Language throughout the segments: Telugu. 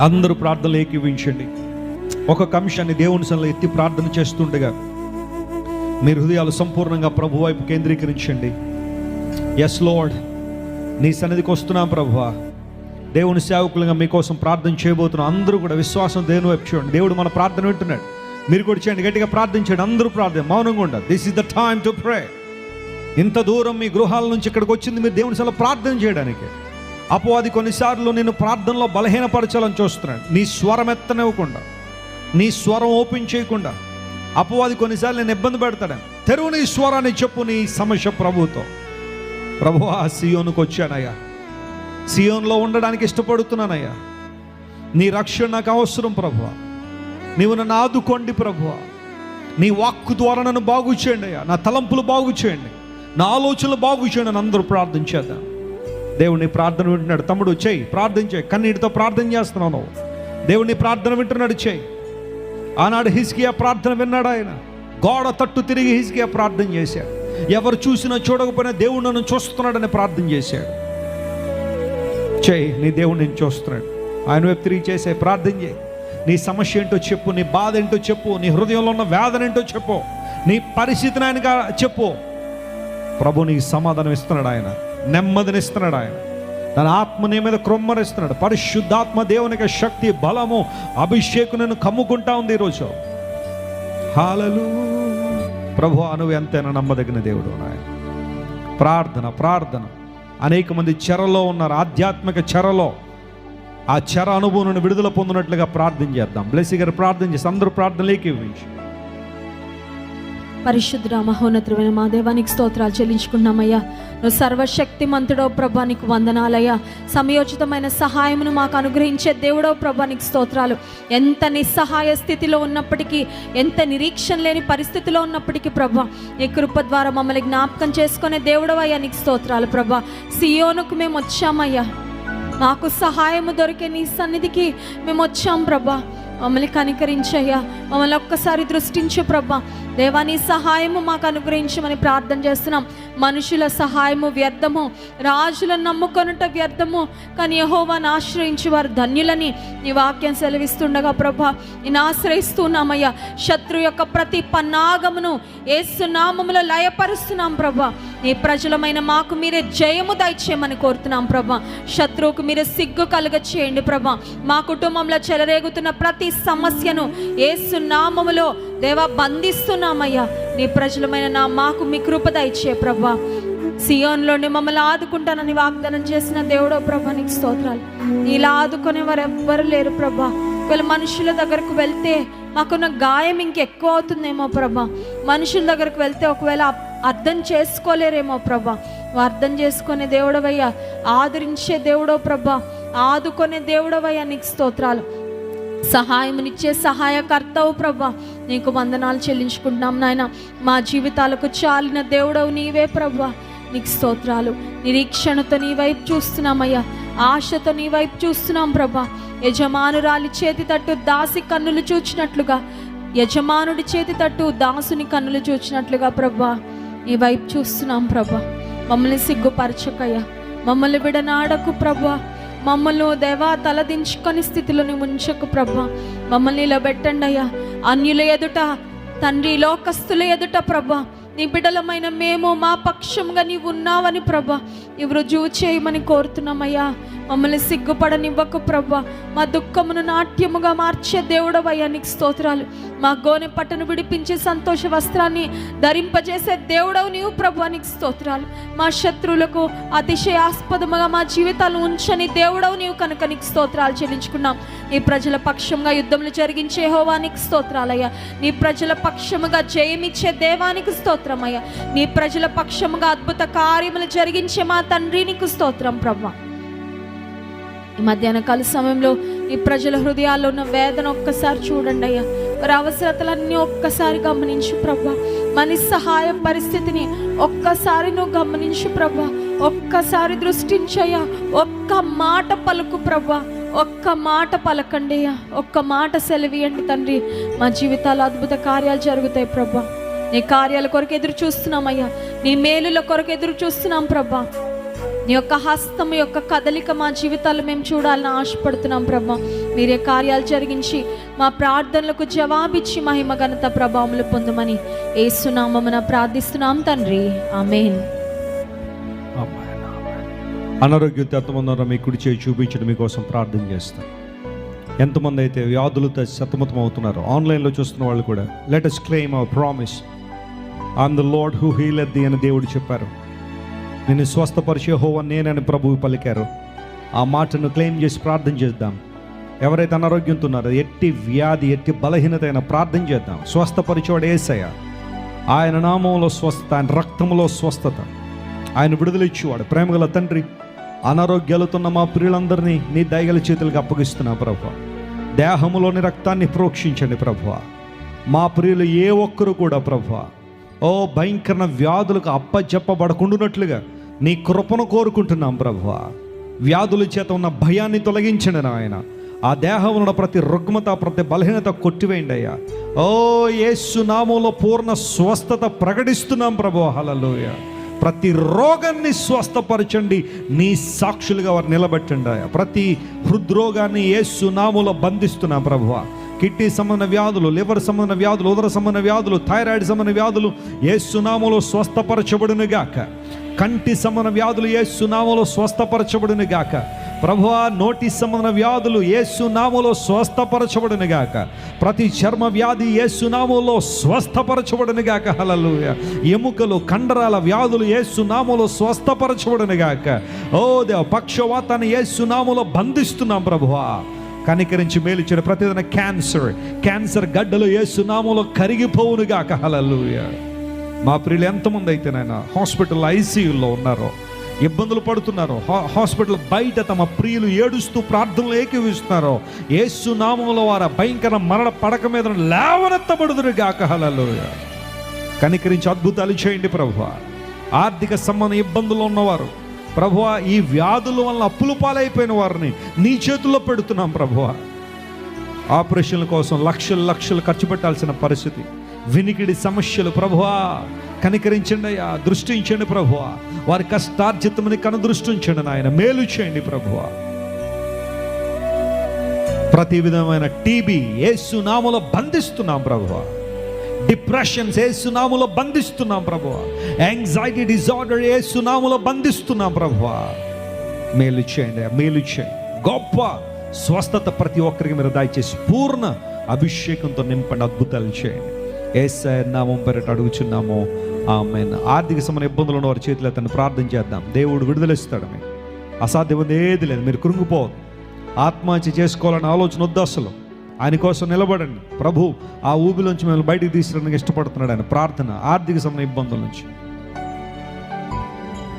అందరూ ప్రార్థనలు ఏకీవించండి. ఒక అంశాన్ని దేవుని సన్నిలో ఎత్తి ప్రార్థన చేస్తుండగా మీ హృదయాలు సంపూర్ణంగా ప్రభు వైపు కేంద్రీకరించండి. ఎస్ లోడ్ నీ సన్నిధికి వస్తున్నాం ప్రభువా దేవుని సేవకులుగా మీకోసం ప్రార్థన చేయబోతున్నాం. అందరూ కూడా విశ్వాసం దేవుని వైపు చూడండి. దేవుడు మన ప్రార్థన వింటున్నాడు. మీరు కూడా చేయండి. గట్టిగా ప్రార్థించండి అందరూ ప్రార్థన మౌనంగా ఉండదు this is the time to pray ఇంత దూరం మీ గృహాల నుంచి ఇక్కడికి వచ్చింది. మీరు దేవుని సల ప్రార్థన చేయడానికి. అపవాది కొన్నిసార్లు నేను ప్రార్థనలో బలహీనపరచాలని చూస్తున్నాడు. నీ స్వరం ఎత్తనివ్వకుండా నీ స్వరం ఓపెన్ చేయకుండా అపవాది కొన్నిసార్లు నేను ఇబ్బంది పెడతాడు. తెరువు నీ స్వరాన్ని చెప్పు నీ సమస్య ప్రభుతో. ప్రభు ఆ సియోనుకు వచ్చానయ్యా. సియోన్లో ఉండడానికి ఇష్టపడుతున్నానయ్యా. నీ రక్షణ నాకు అవసరం ప్రభు నీవు నన్ను ఆదుకోండి ప్రభు నీ వాక్కు ద్వారా నన్ను బాగు చేయండి అయ్యా. నా తలంపులు బాగు చేయండి. నా ఆలోచనలు బాగు చేయండి అని అందరూ ప్రార్థించేద్దాం దేవుని ప్రార్థన వింటున్నాడు. తమ్ముడు చేయి ప్రార్థన చేయి కన్నీటితో ప్రార్థన చేస్తున్నావు నువ్వు. దేవుని ప్రార్థన వింటున్నాడు చేయి ఆనాడు హిస్కియా ప్రార్థన విన్నాడు ఆయన. గోడ తట్టు తిరిగి హిస్కియా ప్రార్థన చేశాడు. ఎవరు చూసినా చూడకపోయినా దేవుడు నన్ను చూస్తున్నాడని ప్రార్థన చేశాడు. చేయి నీ దేవుడు నేను చూస్తున్నాడు. ఆయన వైపు తిరిగి చేసే ప్రార్థన చేయి నీ సమస్య ఏంటో చెప్పు నీ బాధ ఏంటో చెప్పు నీ హృదయంలో ఉన్న వేదన ఏంటో చెప్పు నీ పరిస్థితిని ఆయనగా చెప్పు. ప్రభు నీకు సమాధానం ఇస్తున్నాడు ఆయన. నెమ్మదినిస్తున్నాడు ఆయన. తన ఆత్మ నీ మీద క్రొమ్మరిస్తున్నాడు. పరిశుద్ధాత్మ దేవునికి శక్తి బలము అభిషేకం నేను కమ్ముకుంటా ఉంది ఈరోజు. హాలలు ప్రభు నువ్వు ఎంతైనా నమ్మదగిన దేవుడు నాయన. ప్రార్థన ప్రార్థన. అనేక మంది చెరలో ఉన్నారు. ఆధ్యాత్మిక చెరలో. ఆ చెర అనుభవం విడుదల పొందినట్లుగా ప్రార్థన చేద్దాం. బ్లెస్సి గారు ప్రార్థన చేసి అందరూ ప్రార్థనలేకి ఇవ్వించి పరిశుద్ధ మహోన్నతమైన మా దేవానికి స్తోత్రాలు చెల్లించుకున్నామయ్యా నువ్వు సర్వశక్తిమంతుడో ప్రభా నీకు వందనాలయ్యా. సమయోచితమైన సహాయమును మాకు అనుగ్రహించే దేవుడో ప్రభా నీకు స్తోత్రాలు. ఎంత నిస్సహాయ స్థితిలో ఉన్నప్పటికీ ఎంత నిరీక్షణ లేని పరిస్థితిలో ఉన్నప్పటికీ ప్రభా నీ కృప ద్వారా మమ్మల్ని జ్ఞాపకం చేసుకునే దేవుడవయ్యా నీకు స్తోత్రాలు ప్రభా. సియోనుకు మేము వచ్చామయ్యా. మాకు సహాయము దొరికే నీ సన్నిధికి మేము వచ్చాం ప్రభా. మమ్మల్ని కనికరించయ్యా. మమ్మల్ని ఒక్కసారి దృష్టించు ప్రభా. దేవాని సహాయము మాకు అనుగ్రహించమని ప్రార్థన చేస్తున్నాం. మనుషుల సహాయము వ్యర్థము రాజులను నమ్ముకొనుట వ్యర్థము. కానీ యహోవాను ఆశ్రయించి వారు ధన్యులని నీ వాక్యం సెలవిస్తుండగా ప్రభా. నేను ఆశ్రయిస్తున్నామయ్యా. శత్రు యొక్క ప్రతి పన్నాగమును ఏసునామములో లయపరుస్తున్నాం ప్రభా. నీ ప్రజలమైన మాకు మీరే జయము దయచేయమని కోరుతున్నాం ప్రభా. శత్రువుకు మీరే సిగ్గు కలుగ చేయండి ప్రభా. మా కుటుంబంలో చెలరేగుతున్న ప్రతి సమస్యను ఏసునామములో దేవా బంధిస్తున్నామయ్యా. నీ ప్రజలమైన నా మాకు మీ కృపద ఇచ్చే ప్రభా. సియోన్లోనే మమ్మల్ని ఆదుకుంటానని వాగ్దానం చేసిన దేవుడో ప్రభా నీకు స్తోత్రాలు. ఇలా ఆదుకునే వారు ఎవ్వరు లేరు ప్రభా. ఒకవేళ మనుషుల దగ్గరకు వెళ్తే మాకున్న గాయం ఇంకెక్కువ అవుతుందేమో ప్రభా. మనుషుల దగ్గరకు వెళ్తే ఒకవేళ అర్థం చేసుకోలేరేమో ప్రభా. అర్థం చేసుకునే దేవుడవయ్యా. ఆదరించే దేవుడో ప్రభా. ఆదుకునే దేవుడవయ్యా నీకు స్తోత్రాలు. సహాయమునిచ్చే సహాయకర్తవు ప్రభా నీకు వందనాలు చెల్లించుకుంటున్నాం నాయన. మా జీవితాలకు చాలిన దేవుడవు నీవే ప్రభా నీకు స్తోత్రాలు. నిరీక్షణతో నీ వైపు చూస్తున్నామయ్యా. ఆశతో నీ వైపు చూస్తున్నాం ప్రభా యజమానురాలి చేతి తట్టు దాసి కన్నులు చూచినట్లుగా. యజమానుడి చేతి తట్టు దాసుని కన్నులు చూచినట్లుగా ప్రభా నీ వైపు చూస్తున్నాం ప్రభా మమ్మల్ని సిగ్గుపరచకయ్యా. మమ్మల్ని విడనాడకు ప్రభా మమ్మల్ని దేవా తలదించుకొని స్థితిలోని ఉంచకు ప్రభా. మమ్మల్ని ఇలా పెట్టండి అయ్యా. అన్యుల ఎదుట తండ్రి లోకస్తుల ఎదుట ప్రభా. నీ బిడ్డలమైన మేము మా పక్షంగా నీవు ఉన్నావని ప్రభా. ఈ రుజువు చేయమని కోరుతున్నామయ్యా. మమ్మల్ని సిగ్గుపడనివ్వకు ప్రభా. మా దుఃఖమును నాట్యముగా మార్చే దేవుడవయ్యా నీకు స్తోత్రాలు. మా గోనె పట్టను విడిపించే సంతోష వస్త్రాన్ని ధరింపజేసే దేవుడవు నీవు ప్రభా నీకు స్తోత్రాలు. మా శత్రువులకు అతిశయాస్పదముగా మా జీవితాలు ఉంచని దేవుడవు నీవు కనుక నీకు స్తోత్రాలు చెల్లించుకున్నాం. నీ ప్రజల పక్షంగా యుద్ధములు జరిగించే హోవానికి స్తోత్రాలయ్యా. నీ ప్రజల పక్షముగా జయమిచ్చే దేవానికి స్తోత్రమయ్యా. నీ ప్రజల పక్షముగా అద్భుత కార్యములు జరిగించే మా తండ్రి నీకు స్తోత్రం ప్రభా. ఈ మధ్యాహ్న కాల సమయంలో ఈ ప్రజల హృదయాల్లో ఉన్న వేదన ఒక్కసారి చూడండి అయ్యా. వారి అవసరతలన్నీ ఒక్కసారి గమనించు ప్రభా. మన సహాయ పరిస్థితిని ఒక్కసారి నువ్వు గమనించు ప్రభా. ఒక్కసారి దృష్టించయ్యా ఒక్క మాట పలుకు ప్రభా. ఒక్క మాట పలకండియ్యా ఒక్క మాట సెలవియండి తండ్రి. మా జీవితాలు అద్భుత కార్యాలు జరుగుతాయి ప్రభా. నీ కార్యాల కొరకు ఎదురు చూస్తున్నామయ్యా నీ మేలుల కొరకు ఎదురు చూస్తున్నాం ప్రభా. నీ యొక్క హస్తం యొక్క కదలిక మా జీవితాల్లో మేము చూడాలని ఆశపడుతున్నాం ప్రభా. మీరే కార్యాలు జరిగించి మా ప్రార్థనలకు జవాబిచ్చి మహిమ ఘనత ప్రభావములు పొందమని ఏసునామమున ప్రార్థిస్తున్నాం తండ్రి. ఆమెన్. అనారోగ్యంతో ఎంతమంది ఉన్నారో మీ కుడి చేయి చూపించడం మీకోసం ప్రార్థన చేస్తాను ఎంతమంది అయితే వ్యాధులతో సతమతం అవుతున్నారో ఆన్లైన్లో చూస్తున్న వాళ్ళు కూడా let us claim our promise on the lord who heal అని దేవుడు చెప్పారు. నేను స్వస్థపరిచే హోవ నేనని ప్రభువు పలికారు. ఆ మాటను క్లెయిమ్ చేసి ప్రార్థన చేద్దాం. ఎవరైతే అనారోగ్యంతో ఉన్నారో ఎట్టి వ్యాధి ఎట్టి బలహీనత అయినా ప్రార్థన చేద్దాం. స్వస్థపరిచేవాడు ఏసయ్య. ఆయన నామంలో స్వస్థత ఆయన రక్తంలో స్వస్థత. ఆయన విడుదల ఇచ్చేవాడు. ప్రేమగల తండ్రి అనారోగ్యాలతోన్న మా ప్రియులందరినీ నీ దయగల చేతులకు అప్పగిస్తున్నా ప్రభు దేహములోని రక్తాన్ని ప్రోక్షించండి ప్రభు మా ప్రియులు ఏ ఒక్కరు కూడా ప్రభు ఓ భయంకర వ్యాధులకు అప్పచెప్పబడకుండునట్లుగా నీ కృపను కోరుకుంటున్నాం ప్రభు వ్యాధుల చేత ఉన్న భయాన్ని తొలగించండి నాయన. ఆ దేహం ఉన్న ప్రతి రుగ్మత ప్రతి బలహీనత కొట్టివేయండి అయ్యా. ఓ యేసు నామంలో పూర్ణ స్వస్థత ప్రకటిస్తున్నాం ప్రభు హలలోయ ప్రతి రోగాన్ని స్వస్థపరచండి నీ సాక్షులుగా వారు నిలబెట్టండి అయ్యా. ప్రతి హృద్రోగాన్ని యేసు నామంలో బంధిస్తున్నాం ప్రభువా. కిడ్నీ సంబంధ వ్యాధులు లివర్ సంబంధ వ్యాధులు ఉదర సంబంధ వ్యాధులు థైరాయిడ్ సంబంధ వ్యాధులు ఏ సునామలో స్వస్థపరచబడును గాక. కంటి సంబంధ వ్యాధులు ఏ సునామలో స్వస్థపరచబడును గాక. ప్రభువా నోటి సంబంధ వ్యాధులు ఏ సునామలో గాక. ప్రతి చర్మ వ్యాధి ఏ సునామలో గాక. హలలుయ ఎముకలు కండరాల వ్యాధులు ఏ సునామలో గాక. ఓ దేవ పక్షవాతాన్ని ఏ సునామలో బంధిస్తున్నాం ప్రభువా. కనికరించి మేలిచ్చిన ప్రతిదిన క్యాన్సర్. క్యాన్సర్ గడ్డలు ఏ సునామలో కరిగిపోవునుగా కహలలుయ మా ప్రియులు ఎంతమంది అయితే నాయన హాస్పిటల్ ఐసీయూలో ఉన్నారో ఇబ్బందులు పడుతున్నారో హా- హాస్పిటల్ బయట తమ ప్రియులు ఏడుస్తూ ప్రార్థనలు ఏకీవిస్తున్నారో ఏసు నామంలో వారు భయంకర మరణ పడక మీద లేవనెత్తబడుదురుగా కహలలుయ కనికరించి అద్భుతాలు చేయండి ప్రభు ఆర్థిక సంబంధ ఇబ్బందులు ఉన్నవారు ప్రభువ ఈ వ్యాధుల వల్ల అప్పులు పాలైపోయిన వారిని నీ చేతుల్లో పెడుతున్నాం ప్రభువ. ఆపరేషన్ల కోసం లక్షలు లక్షలు ఖర్చు పెట్టాల్సిన పరిస్థితి. వినికిడి సమస్యలు ప్రభువా కనికరించండి అయ్యా దృష్టించండి ప్రభువా. వారి కష్టార్జితమని కనుదృష్టించండి నాయన మేలు చేయండి ప్రభువా. ప్రతి విధమైన టీబీ ఏసునాములో బంధిస్తున్నాం ప్రభువా. డిప్రెషన్స్ ఏ సునాములో బంధిస్తున్నాం ప్రభు యాంగ్జైటీ డిజార్డర్ ఏ సునాములో బంధిస్తున్నాం ప్రభు మేలు చేయండి మేలు చేయండి. గొప్ప స్వస్థత ప్రతి ఒక్కరికి మీరు దయచేసి పూర్ణ అభిషేకంతో నింపండి అద్భుతాలు చేయండి. ఏసై నామం పేరట అడుగుచున్నాము. ఆమె ఆర్థిక సంబంధ ఇబ్బందులు ఉన్న వారి చేతిలో తను ప్రార్థన చేద్దాం. దేవుడు విడుదలిస్తాడు మీకు. అసాధ్యం ఏది లేదు. మీరు కృంగిపోవద్దు. ఆత్మహత్య చేసుకోవాలని ఆలోచన వద్దు అసలు. ఆయన కోసం నిలబడండి. ప్రభు ఆ ఊబిలోంచి మిమ్మల్ని బయటికి తీసుకురావడానికి ఇష్టపడుతున్నాడు ఆయన. ప్రార్థన ఆర్థిక సమయ ఇబ్బందుల నుంచి.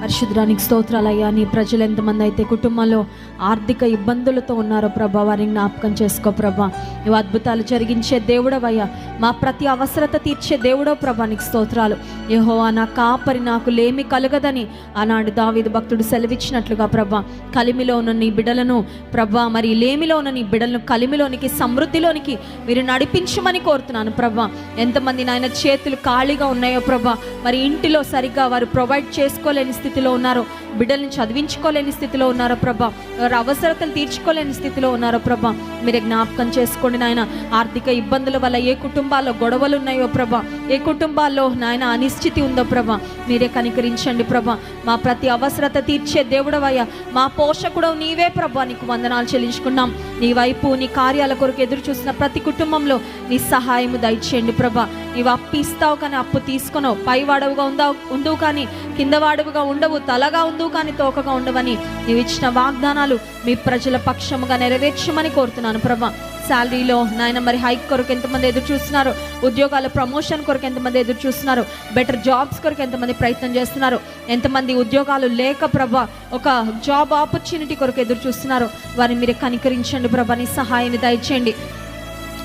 పరిశుద్రానికి స్తోత్రాలయ్యా. నీ ప్రజలు ఎంతమంది అయితే కుటుంబంలో ఆర్థిక ఇబ్బందులతో ఉన్నారో ప్రభా వారిని జ్ఞాపకం చేసుకో ప్రభా. నువ్వు అద్భుతాలు జరిగించే దేవుడవయ్యా. మా ప్రతి అవసరత తీర్చే దేవుడో ప్రభా నీకు స్తోత్రాలు. యెహోవా నా కాపరి నాకు లేమి కలగదని ఆనాడు దావిదు భక్తుడు సెలవిచ్చినట్లుగా ప్రభా. కలిమిలో ఉన్న నీ బిడలను ప్రభా మరి లేమిలో ఉన్న నీ బిడలను కలిమిలోనికి సమృద్ధిలోనికి మీరు నడిపించమని కోరుతున్నాను ప్రభా. ఎంతమంది నాయన చేతులు ఖాళీగా ఉన్నాయో ప్రభా మరి ఇంటిలో సరిగ్గా వారు ప్రొవైడ్ చేసుకోలేని స్థితిలో ఉన్నారో. బిడ్డల్ని చదివించుకోలేని స్థితిలో ఉన్నారో ప్రభా. వారి అవసరతలు తీర్చుకోలేని స్థితిలో ఉన్నారో ప్రభా. మీరే జ్ఞాపకం చేసుకోండి నాయన. ఆర్థిక ఇబ్బందుల వల్ల ఏ కుటుంబాల్లో గొడవలు ఉన్నాయో ప్రభా. ఏ కుటుంబాల్లో నాయన అనిశ్చితి ఉందో ప్రభా మీరే కనికరించండి ప్రభా. మా ప్రతి అవసరత తీర్చే దేవుడవయ్యా. మా పోషకుడు నీవే ప్రభా నీకు వందనాలు చెల్లించుకున్నాం. నీ వైపు నీ కార్యాల కొరకు ఎదురు చూసిన ప్రతి కుటుంబంలో నీ సహాయము దయచేయండి ప్రభా. నీవు అప్పు ఇస్తావు కానీ అప్పు తీసుకున్నావు పై వాడవుగా ఉందావు కానీ కింద వాడవుగా ఉండవు తలగా ఉండవు కానీ తోకగా ఉండవని నీవు ఇచ్చిన వాగ్దానాలు మీ ప్రజల పక్షముగా నెరవేర్చమని కోరుతున్నాను ప్రభా. శాలరీలో నాయన మరి హైక్ కొరకు ఎంతమంది ఎదురు చూస్తున్నారు? ఉద్యోగాల ప్రమోషన్ కొరకు ఎంతమంది ఎదురు చూస్తున్నారు? బెటర్ జాబ్స్ కొరకు ఎంతమంది ప్రయత్నం చేస్తున్నారు? ఎంతమంది ఉద్యోగాలు లేక ప్రభా ఒక జాబ్ ఆపర్చునిటీ కొరకు ఎదురు చూస్తున్నారు? వారిని మీరు కనికరించండి ప్రభా నీ సహాయాన్ని దయచేయండి.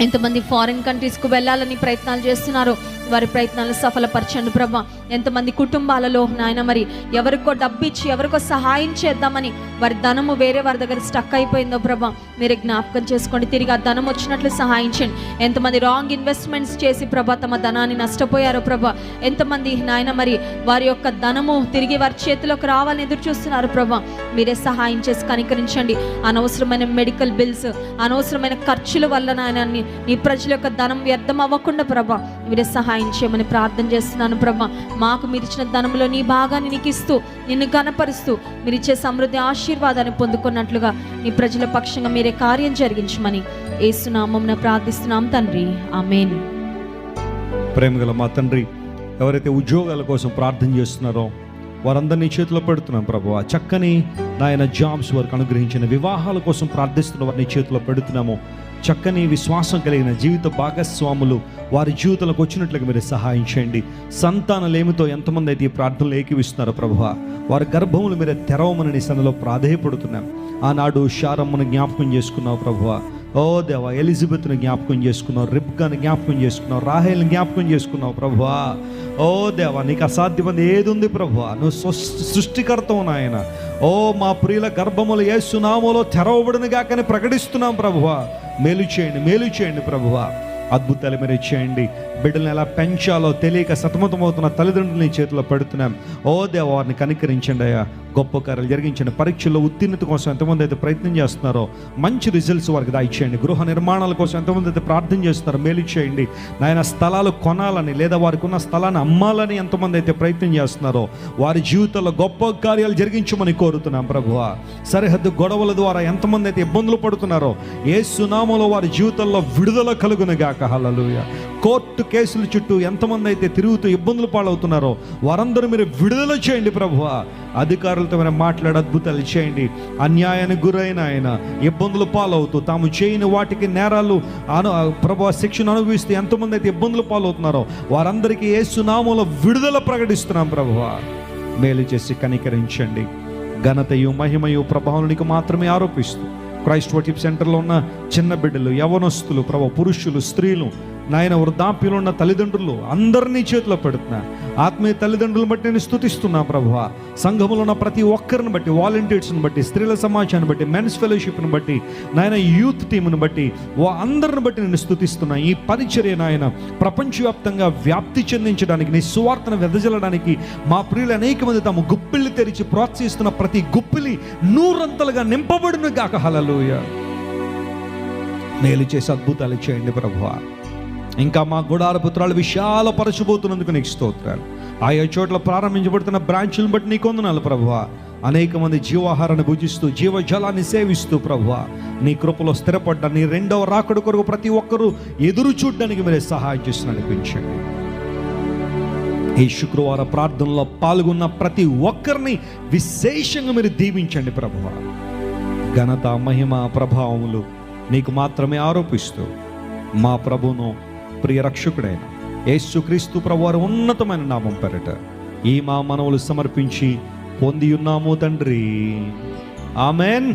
ఎంతమంది ఫారిన్ కంట్రీస్కు వెళ్ళాలని ప్రయత్నాలు చేస్తున్నారు? వారి ప్రయత్నాలు సఫలపరచండి ప్రభా. ఎంతమంది కుటుంబాలలో నాయన మరి ఎవరికో డబ్బు ఇచ్చి ఎవరికో సహాయం చేద్దామని వారి ధనము వేరే వారి దగ్గర స్టక్ అయిపోయిందో ప్రభా. మీరు జ్ఞాపకం చేసుకోండి. తిరిగి ఆ ధనం వచ్చినట్లు సహాయించండి ఎంతమంది రాంగ్ ఇన్వెస్ట్మెంట్స్ చేసి ప్రభా తమ ధనాన్ని నష్టపోయారో ప్రభా. ఎంతమంది నాయన మరి వారి యొక్క ధనము తిరిగి వారి చేతిలోకి రావాలని ఎదురు చూస్తున్నారు ప్రభా. మీరే సహాయం చేసి కనికరించండి. అనవసరమైన మెడికల్ బిల్స్ అనవసరమైన ఖర్చుల వల్ల నాయన నీ ప్రజల యొక్క ధనం వ్యర్థం అవ్వకుండా ప్రభా. మీరే సహాయం చేయమని ప్రార్థన చేస్తున్నాను బ్రహ్మ మాకు మీరు ఇచ్చిన ధనంలో నీ భాగాన్ని నీకు ఇస్తూ నిన్ను కనపరుస్తూ మీరు ఇచ్చే సమృద్ధి ఆశీర్వాదాన్ని పొందుకున్నట్లుగా నీ ప్రజల పక్షంగా మీరే కార్యం జరిగించమని ఏసునామం ప్రార్థిస్తున్నాం తండ్రి. ఆమెన్. ప్రేమగల మా తండ్రి ఎవరైతే ఉద్యోగాల కోసం ప్రార్థన చేస్తున్నారో వారందరినీ చేతిలో పెడుతున్నాం ప్రభు. చక్కని నాయన జాబ్స్ వరకు అనుగ్రహించిన వివాహాల కోసం ప్రార్థిస్తున్న వారిని చేతిలో పెడుతున్నాము. చక్కని విశ్వాసం కలిగిన జీవిత భాగస్వాములు వారి జీవితంలోకి వచ్చినట్లుగా మీరు సహాయం చేయండి. సంతానలేమితో ఎంతమంది అయితే ఈ ప్రార్థనలు ఏకీవిస్తున్నారు ప్రభువ వారి గర్భములు మీరు తెరవమని నీ సన్నలో ప్రాధేయపడుతున్నాం. ఆనాడు శారమ్మను జ్ఞాపకం చేసుకున్నావు ప్రభువ. ఓ దేవా ఎలిజబెత్ను జ్ఞాపకం చేసుకున్నావు రిబ్కాను జ్ఞాపకం చేసుకున్నావు రాహేల్ని జ్ఞాపకం చేసుకున్నావు ప్రభువా. ఓ దేవా నీకు అసాధ్యమైనది ఏది ఉంది ప్రభువా? నువ్వు సృష్టికర్తవు నాయన. ఓ మా ప్రియుల గర్భములు ఏ సునామోలో తెరవబడినగాకని ప్రకటిస్తున్నాం ప్రభువా. మేలు చేయండి మేలు చేయండి ప్రభువ. అద్భుతాలు మీరు చేయండి. బిడ్డలను ఎలా పెంచాలో తెలియక సతమతమవుతున్న తల్లిదండ్రులని చేతిలో పెడుతున్నాం. ఓ దేవ వారిని కనికరించండి అయ్యా. గొప్ప కార్యాలు జరిగించండి. పరీక్షల్లో ఉత్తీర్ణత కోసం ఎంతమంది అయితే ప్రయత్నం చేస్తున్నారో మంచి రిజల్ట్స్ వారికి దాయిచేయండి. గృహ నిర్మాణాల కోసం ఎంతమంది అయితే ప్రార్థన చేస్తున్నారో మేలు చేయండి. నాయన స్థలాలు కొనాలని లేదా వారికి ఉన్న స్థలాన్ని అమ్మాలని ఎంతమంది అయితే ప్రయత్నం చేస్తున్నారో వారి జీవితంలో గొప్ప కార్యాలు జరిగించమని కోరుతున్నాం ప్రభువ. సరిహద్దు గొడవల ద్వారా ఎంతమంది అయితే ఇబ్బందులు పడుతున్నారో ఏ సునామలో వారి జీవితంలో విడుదల కలుగునుగాక. హలలుయ కోర్టు కేసుల చుట్టూ ఎంతమంది అయితే తిరుగుతూ ఇబ్బందులు పాలవుతున్నారో వారందరూ మీరు విడుదల చేయండి ప్రభువా. అధికారులతో మనం మాట్లాడి అద్భుతాలు చేయండి. అన్యాయానికి గురైన ఆయన ఇబ్బందులు పాలవుతూ తాము చేయని వాటికి నేరాలు అను ప్రభావ శిక్షణ అనుభవిస్తూ ఎంతమంది అయితే ఇబ్బందులు పాలవుతున్నారో వారందరికీ ఏ సునామంలో విడుదల ప్రకటిస్తున్నాం ప్రభువా. మేలు చేసి కనికరించండి. ఘనతయు మహిమయు ప్రభావానికి మాత్రమే ఆరోపిస్తూ క్రైస్ట్ వర్షిప్ సెంటర్లో ఉన్న చిన్న బిడ్డలు యవనస్తులు ప్రభావ పురుషులు స్త్రీలు నాయన వృద్ధాప్యంలో ఉన్న తల్లిదండ్రులు అందరినీ చేతిలో పెడుతున్నా. ఆత్మీయ తల్లిదండ్రులను బట్టి నేను స్థుతిస్తున్నా ప్రభు సంఘములో ఉన్న ప్రతి ఒక్కరిని బట్టి వాలంటీర్స్ని బట్టి స్త్రీల సమాజాన్ని బట్టి మెన్స్ ఫెలోషిప్ని బట్టి నాయన యూత్ టీంని బట్టి వా అందరిని బట్టి నేను స్థుతిస్తున్నా ఈ పరిచర్య నాయన ప్రపంచవ్యాప్తంగా వ్యాప్తి చెందించడానికి నీ సువార్తను వెదజల్లడానికి మా ప్రియులు అనేక మంది తమ గుప్పిళ్ళు తెరిచి ప్రోత్సహిస్తున్న ప్రతి గుప్పిలి నూరంతలుగా నింపబడిన గాక. హలలుయ మేలు చేసి అద్భుతాలు చేయండి ప్రభువా. ఇంకా మా గుడార పుత్రాలు విశాలపరచబోతున్నందుకు నీకు స్తోత్రాలు. ఆయా చోట్ల ప్రారంభించబడుతున్న బ్రాంచులను బట్టి నీకు వందనాలు ప్రభువా. అనేక మంది జీవాహారాన్ని భుజిస్తూ జీవజలాన్ని సేవిస్తూ ప్రభువా. నీ కృపలో స్థిరపడ్డా నీ రెండవ రాకడు కొరకు ప్రతి ఒక్కరూ ఎదురు చూడడానికి మీరే సహాయం చేసి నడిపించండి ఈ శుక్రవార ప్రార్థనలో పాల్గొన్న ప్రతి ఒక్కరిని విశేషంగా మీరు దీవించండి ప్రభువ. ఘనత మహిమ ప్రభావములు నీకు మాత్రమే ఆరోపిస్తూ మా ప్రభును ప్రియ రక్షకుడైన యేసుక్రీస్తు ప్రభు ఉన్నతమైన నామం పెరట ఈ మా మనవులు సమర్పించి పొంది ఉన్నాము తండ్రి. ఆమెన్.